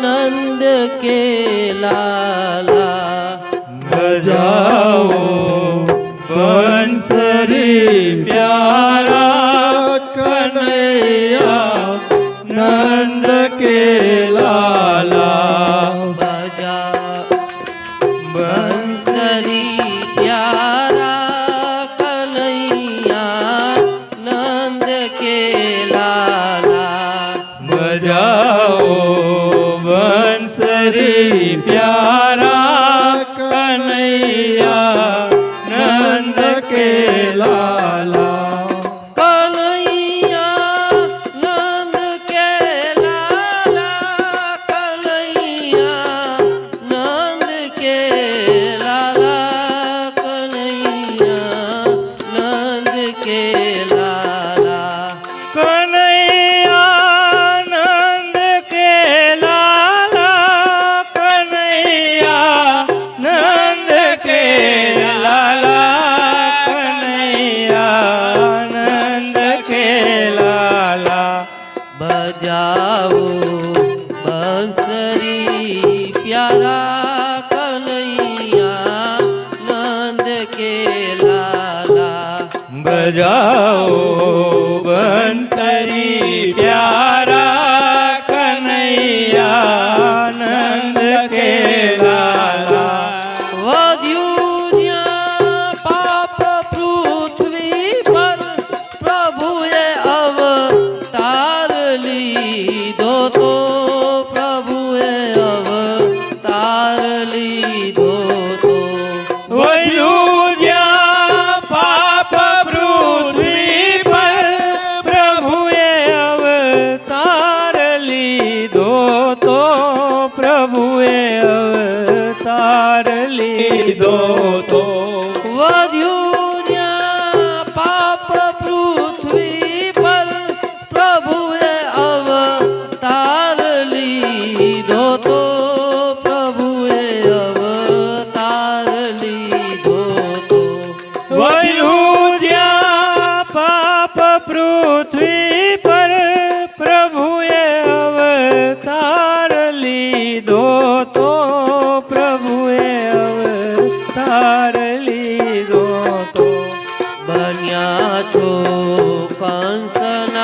आनंद केला न जाओ बंसरी लागे लाला। बजाओ।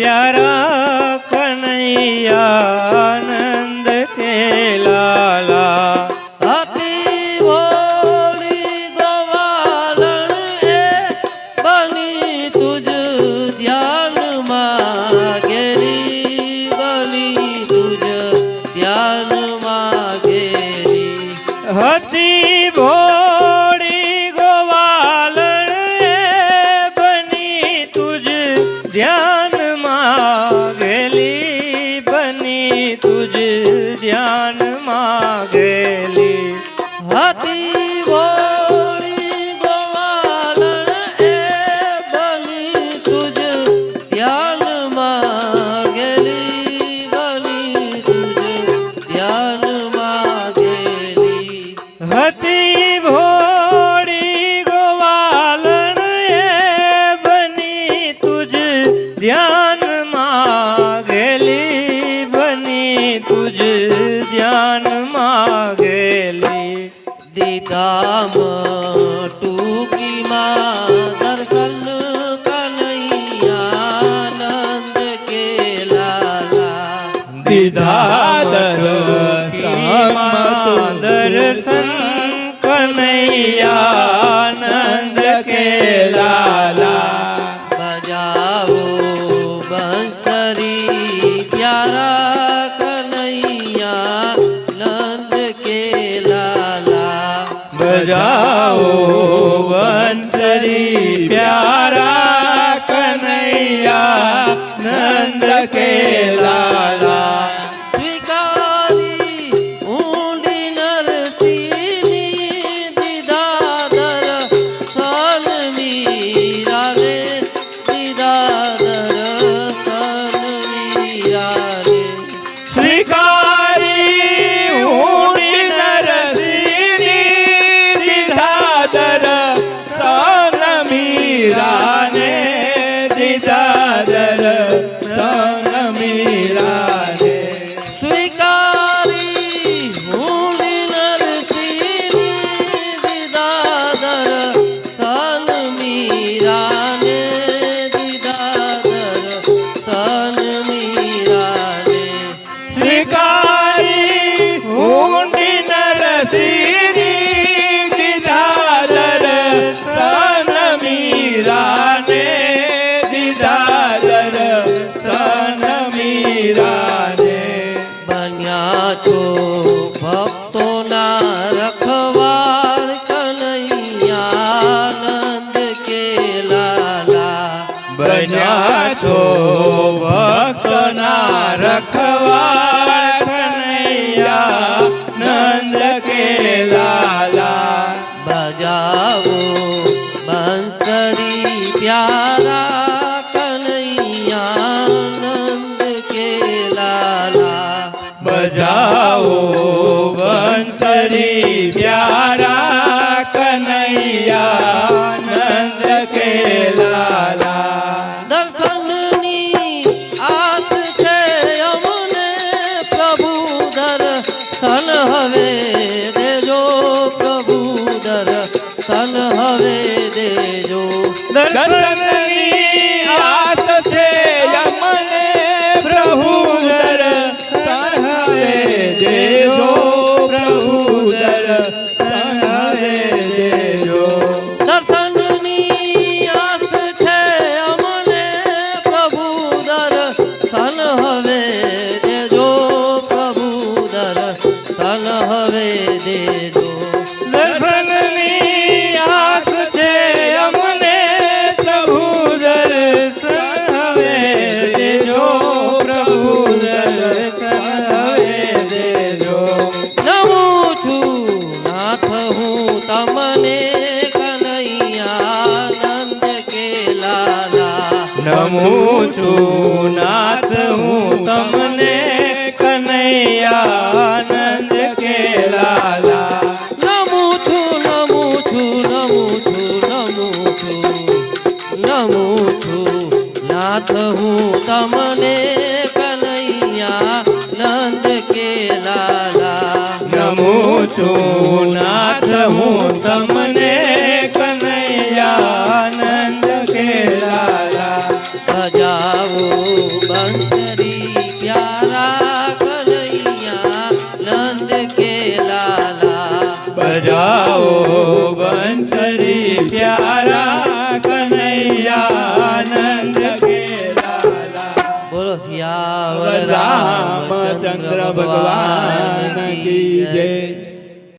प्यारा લાગેલી દીદામાં ટૂંકીમાં દર્શન કનૈયાનંદ કેલા દીદા દર્શન કનૈયા जाओ મીરાને દીધાદર સન મીરાને. બન્યા છો ભક્તોના રખવાળ કનૈયાનંદ કે લાલા. બન્યા છો ભક્તના રખવાળ કનૈયા નંદ કે લાલા. પ્યારા કનૈયાનંદ કે લાલા બજાવો બંસરી પ્યારા કનૈયા નંદ કે લાલા દર્શનની આસ છે અમને પ્રભુ દર્શન હવે દેજો પ્રભુ દર્શન હવે દેજો દર્શનની છું નાથ હું તમને કનૈયાનંદ કે લાલા નમું છું નમું છું નમું છું નમું છું નમું છું નાથ હું તમને કનૈયાનંદ કે લાલા નમું છું નાથ હું તમને भगवान